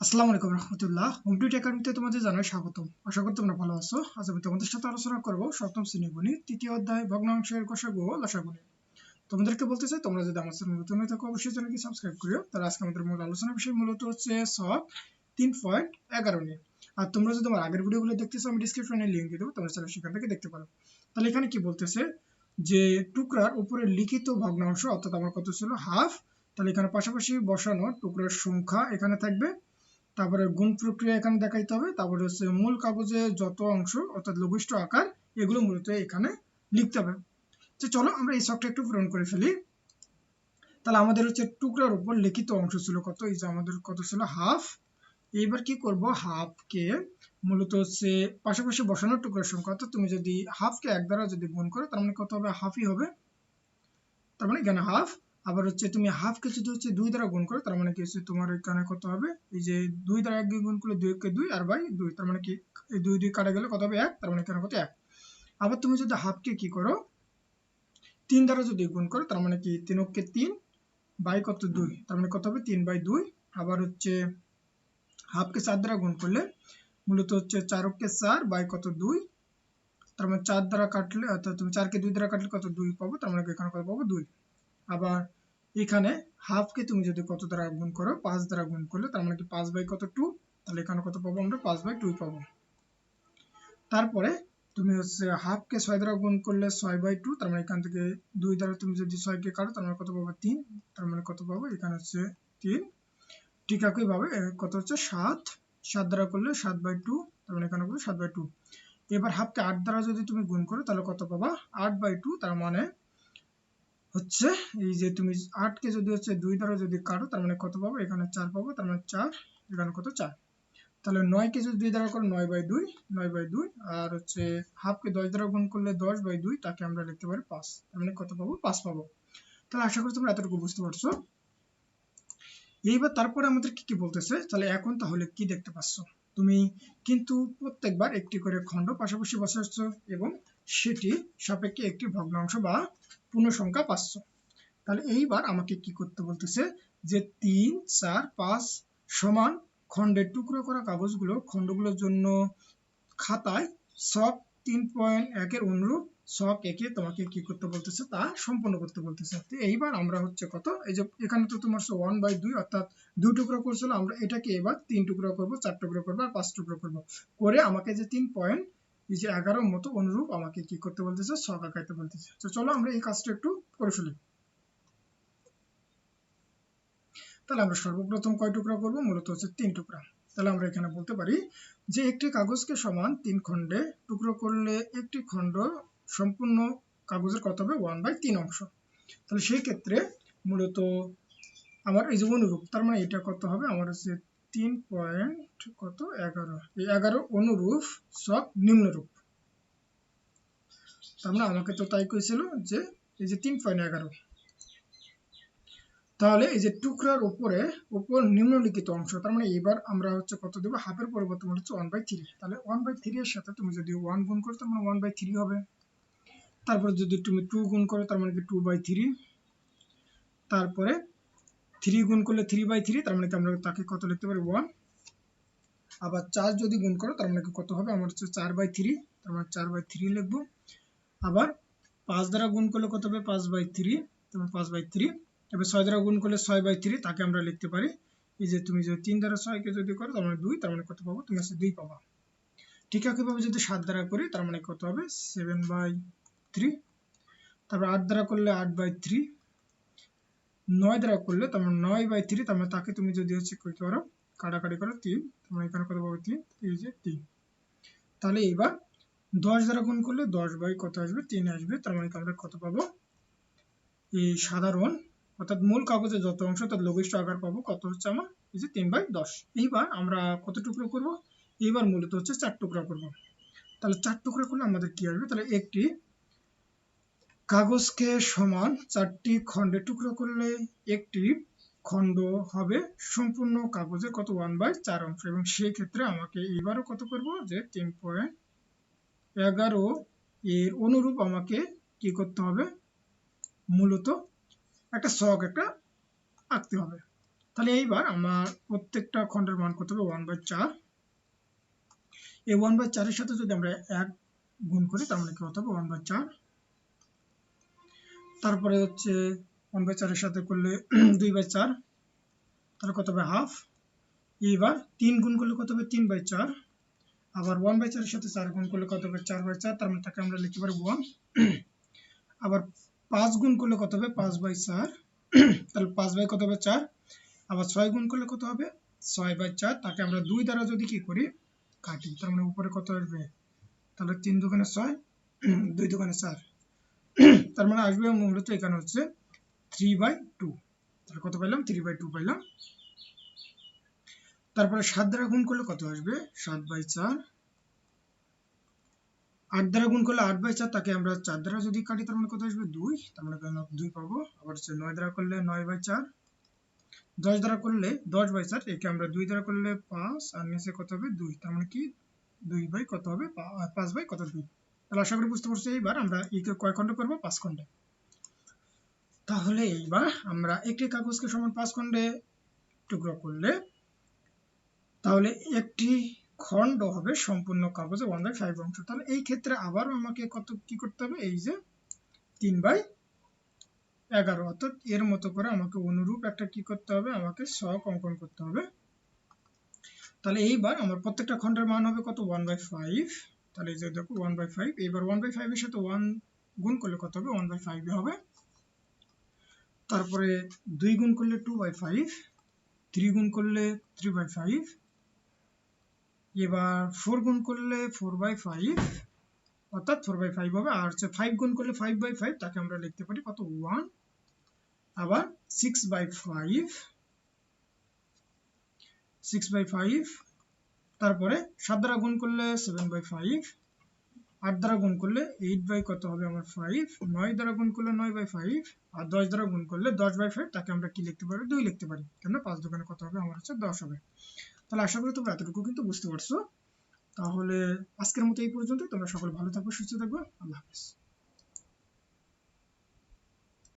আসসালামু আলাইকুম রহমতুল্লাহ। Home tweet একাডেমিতে তোমাদের জানাই স্বাগতম। আশা করি তোমরা ভালো আছো। আজ আমি তোমাদের সাথে আলোচনা করব সপ্তম শ্রেণি গণিত, তৃতীয় অধ্যায়, ভগ্নাংশের কোষাগু ও লসাগুনি তোমাদেরকে বলতে চাই, তোমরা যদি আমার চ্যানেল নতুন হয়ে থাকো, অবশ্যই চ্যানেলকে সাবস্ক্রাইব করিও। তাহলে আজকে আমাদের মূল আলোচনা বিষয় মূলত হচ্ছে সব তিন পয়েন্ট এগারো নিয়ে। আর তোমরা যদি আমার আগের ভিডিওগুলো দেখতে চাও আমি ডিসক্রিপশনে লিঙ্ক দিয়ে দেবো, তোমরা চাইলে সেখান থেকে দেখতে পারো। তাহলে এখানে কি বলতেছে? যে টুকরার উপরে লিখিত ভগ্নাংশ, অর্থাৎ আমার কত ছিল? হাফ তাহলে এখানে পাশাপাশি বসানো টুকরার সংখ্যা এখানে থাকবে তারপরে গুণ প্রক্রিয়া এখানে দেখাইতে হবে। তারপরে হচ্ছে মূল কাগজে যত অংশ, অর্থাৎ লঘিষ্ঠ আকার, এগুলো মূলত এখানে লিখতে হবে। তো চলো আমরা এই শখটা একটু পূরণ করে ফেলি। তাহলে আমাদের হচ্ছে টুকরার উপর লিখিত অংশ ছিল কত? এই যে আমাদের কত ছিল? হাফ। এইবার কি করব? হাফকে মূলত হচ্ছে পাশাপাশি বসানো টুকরার সংখ্যা। অর্থাৎ তুমি যদি হাফকে এক দ্বারা যদি গুণ করো, তার মানে কত হবে? হাফই হবে। তার মানে এখানে হাফ। আবার হচ্ছে তুমি হাফকে যদি হচ্ছে দুই দ্বারা গুণ করো, তার মানে কি হচ্ছে তোমার এখানে কত হবে? এই যে দুই দ্বারা এক গুণ করলে দুই কে দুই আর বাই দুই, তার মানে কি এই দুই দুই কাটা গেলে কত হবে? এক, তার মানে এখানে কত? এক। আবার তুমি যদি হাফকে কি করো? তিন দ্বারা যদি গুণ করো, তার মানে কি তিন অক্ষে তিন বাই কত দুই, তার মানে কত হবে? তিন বাই দুই। আবার হচ্ছে হাফকে চার দ্বারা গুণ করলে মূলত হচ্ছে চার অক্ষে চার বাই কত দুই, তার মানে চার দ্বারা কাটলে, অর্থাৎ তুমি চারকে দুই দ্বারা কাটলে কত দুই পাবো? তার মানে এখানে কত পাবো? দুই। আবার এখানে হাফকে তুমি যদি কত দ্বারা গুণ করো, পাঁচ দ্বারা গুণ করলে তার মানে কি পাঁচ বাই কত টু তাহলে এখানে কত পাবো আমরা? পাঁচ বাই টু পাবো। তারপরে তুমি হচ্ছে হাফকে ছয় দ্বারা গুণ করলে ছয় বাই টু তার মানে এখান থেকে দুই দ্বারা তুমি যদি ছয়কে কাটো, তার মানে কত পাবো? তিন। তার মানে কত পাবো? এখানে হচ্ছে তিন। ঠিক একইভাবে কত হচ্ছে? সাত। সাত দ্বারা করলে সাত বাই টু তার মানে এখানে পাবো সাত বাই টু এবার হাফকে আট দ্বারা যদি তুমি গুণ করো, তাহলে কত পাবা? আট বাই টু তার মানে হচ্ছে, এই যে তুমি আটকে যদি হচ্ছে দুই দ্বারা যদি কাটো, তার মানে কত পাবো? এখানে চার পাবো, তার মানে চার, এখানে কত? চার। তাহলে নয়কে যদি দুই দ্বারা করো, নয় বাই দুই, নয় বাই দুই, আর হচ্ছে হাফকে দশ দ্বারা গুণ করলে দশ বাই দুই, তাকে আমরা লিখতে পারি পাঁচ। তার মানে কত পাবো? পাঁচ পাবো। তাহলে আশা করি তোমরা এতটুকু বুঝতে পারছ। এইবার তারপরে আমাদের কি কি বলতেছে? তাহলে এখন তাহলে কি দেখতে পাচ্ছ? তুমি কিন্তু প্রত্যেকবার একটি করে খণ্ড পাশাপাশি বসাচ্ছ এবং সেটি সাপেক্ষে একটি ভগ্নাংশ বা পূর্ণসংখ্যা পাচ্ছ। তাহলে এইবার আমাকে কি করতে বলতেছে যে তিন, চার, পাঁচ সমান খণ্ডের টুকরো করা কাগজগুলো খণ্ডগুলোর জন্য খাতায় সব তিন পয়েন্ট একের অনুরূপ শখ একে তোমাকে কি করতে বলতেছে? তা সম্পন্ন করতে বলতেছে। তো এইবার আমরা হচ্ছে কত? এই যে এখানে তো তোমার ওয়ান বাই দুই, অর্থাৎ দুই টুকরো করছিল আমরা এটাকে এবার তিন টুকরো করব, চার টুকরো করব আর পাঁচ টুকরো করব। করে আমাকে যে তিন পয়েন্ট এই যে এগারোর মতো অনুরূপ আমাকে কি করতে বলতেছে? শখ আঁকাইতে বলতেছে। তো চলো আমরা এই কাজটা একটু করে ফেলি। তাহলে আমরা সর্বপ্রথম কয় টুকরা করব? মূলত হচ্ছে তিন টুকরা। তাহলে আমরা এখানে বলতে পারি যে একটি কাগজকে সমান তিন খণ্ডে টুকরো করলে একটি খণ্ড সম্পূর্ণ কাগজের কত হবে ওয়ান বাই তিন অংশ। তাহলে সেই ক্ষেত্রে মূলত আমার এই যে অনুরূপ, তার মানে এটা কত হবে? আমার হচ্ছে তিন পয়েন্ট কত? এগারো। এই এগারো অনুরূপ সব নিম্নরূপ। তার মানে আমাকে তো তাই কইছিল যে এই যে তিন পয়েন্ট এগারো। তাহলে এই যে টুকরার উপরে, উপর নিম্নলিখিত অংশ, তার মানে এবার আমরা হচ্ছে কত দেবো? হাফের পরিবর্তন হচ্ছে ওয়ান বাই থ্রি তাহলে ওয়ান বাই থ্রি এর সাথে তুমি যদি ওয়ান গুণ করো, তার মানে ওয়ান বাই থ্রি হবে। তারপরে যদি তুমি টু গুণ করো, তার মানে কি টু বাই থ্রি তারপরে থ্রি গুণ করলে থ্রি বাই থ্রি তার মানে কি আমরা তাকে কত লিখতে পারি? ওয়ান আবার চার যদি গুণ করো, তার মানে কি কত হবে? আমার হচ্ছে চার বাই থ্রি তার মানে চার বাই থ্রি লিখব। আবার পাঁচ দ্বারা গুণ করলে কত হবে? পাঁচ বাই থ্রি তোমার পাঁচ বাই থ্রি এবার ছয় দ্বারা গুণ করলে ছয় বাই থ্রি তাকে আমরা লিখতে পারি। এই যে তুমি যদি তিন দ্বারা ছয়কে যদি করো, তার মানে দুই, তার মানে কত পাবো? তুমি আছে দুই পাবা। ঠিক একইভাবে যদি সাত দ্বারা করি, তার মানে কত হবে? সেভেন বাই থ্রি তারপর আট দ্বারা করলে আট বাই থ্রি নয় দ্বারা করলে তারপর নয় বাই থ্রি তার মানে তাকে তুমি যদি হচ্ছে কি করো কাটাকাটি করো তিন তোমার এখানে কত পাবো তিন? এই যে তিন। তাহলে এবার দশ দ্বারা গুণ করলে দশ বাই কত আসবে? তিন আসবে, তার মানে আমরা কত পাবো? এই সাধারণ, অর্থাৎ মূল কাগজের যত অংশ তার লঘিষ্ঠ আকার পাবো, কত হচ্ছে আমার? এই যে তিন বাই দশ। এইবার আমরা কত টুকরো করব? এইবার মূলত হচ্ছে চার টুকরা করব। তাহলে চার টুকরা করলে আমাদের কি আসবে? তাহলে একটি কাগজকে সমান চারটি খণ্ডে টুকরো করলে একটি খণ্ড হবে সম্পূর্ণ কাগজের কত ওয়ান বাই চার অংশ। এবং সেই ক্ষেত্রে আমাকে এবারও কত করব যে তিন পয়েন্ট এগারো এর অনুরূপ আমাকে কি করতে হবে? মূলত একটা শখ একটা আঁকতে হবে। তাহলে এইবার আমার প্রত্যেকটা খণ্ডের মান কত হবে? ওয়ান বাই চার। এই ওয়ান বাই চারের সাথে যদি আমরা এক গুণ করি, তার মানে কি হতে হবে? ওয়ান বাই চার। তারপরে হচ্ছে ওয়ান বাই চারের সাথে করলে দুই বাই চার, তাহলে কত হবে হাফ এইবার তিন গুণ করলে কত হবে? তিন বাই চার। আবার ওয়ান বাই চারের সাথে চার গুণ করলে কত হবে? চার বাই চার, তার মানে তাকে আমরা লিখতে পারি ওয়ান আবার পাঁচ গুণ করলে কত হবে? পাঁচ বাই চার। তাহলে পাঁচ বাই কত হবে? চার। আবার ছয় গুণ করলে কত হবে? ছয় বাই চার। তাকে আমরা দুই দ্বারা যদি কি করি? কাটি। তার মানে উপরে কত আসবে? তাহলে তিন দোকানে ছয়, দুই দোকানে চার। তার মানে আসবে মূলত এখানে হচ্ছে থ্রি বাই টু তাহলে কত পাইলাম? থ্রি বাই টু পাইলাম। তারপরে সাত দ্বারা গুণ করলে কত আসবে? সাত বাই চার। আট দ্বারা গুণ করলে আট বাই চার, তাকে আমরা চার দ্বারা যদি কাটি, তার মানে কত আসবে? দুই। তার মানে দুই পাবো। আবার হচ্ছে নয় দ্বারা করলে নয় বাই চার। দশ দ্বারা করলে দশ বাই চার, একে আমরা দুই দ্বারা করলে পাঁচ, আর নিচে কত হবে? দুই। তার মানে কি? দুই বাই কত হবে? পাঁচ বাই কত দুই? তাহলে আশা করি বুঝতে পারছি, এইবার আমরা একে কয় খণ্ড করব পাঁচ খণ্ডে তাহলে এইবার আমরা একটি কাগজকে সমান পাঁচ খণ্ডে টুকরো করলে, তাহলে একটি খণ্ড হবে সম্পূর্ণ কাগজে ওয়ান বাই ফাইভ অংশ। তাহলে এই ক্ষেত্রে আবার আমাকে কত কি করতে হবে? এই যে তিন বাই এগারো। অর্থাৎ এর মতো করে আমাকে অনুরূপ একটা কি করতে হবে? আমাকে শখ অঙ্কন করতে হবে। তাহলে এইবার আমার প্রত্যেকটা খণ্ডের মান হবে কত? ওয়ান বাই ফাইভ তাহলে এই যে দেখো ওয়ান বাই ফাইভ এবার ওয়ান বাই ফাইভের সাথে ওয়ান গুণ করলে কত হবে? ওয়ান বাই ফাইভে হবে। তারপরে দুই গুণ করলে টু বাই ফাইভ থ্রি গুণ করলে থ্রি বাই ফাইভ এবার ফোর গুণ করলে ফোর বাই ফাইভ অর্থাৎ ফোর বাই ফাইভ হবে। আর হচ্ছে ফাইভ গুণ করলে ফাইভ বাই ফাইভ তাকে আমরা লিখতে পারি কত? ওয়ান আবার six by five six by five তারপরে সাত দ্বারা গুণ করলে সেভেন বাই ফাইভ আট দ্বারা গুণ করলে এইট বাই কত হবে আমার ফাইভ নয় দ্বারা গুণ করলে নয় বাই ফাইভ আর দশ দ্বারা গুণ করলে দশ বাই ফাইভ তাকে আমরা কি লিখতে পারি? দুই লিখতে পারি। কেন পাঁচ দোকানে কত হবে? আমার হচ্ছে দশ হবে। তাহলে আশা করি তোমরা এতটুকু কিন্তু বুঝতে পারছ। তাহলে আজকের মতো এই পর্যন্ত তোমরা সকল ভালো থাকবে সুস্থ থাকব আল্লাহ হাফিজ।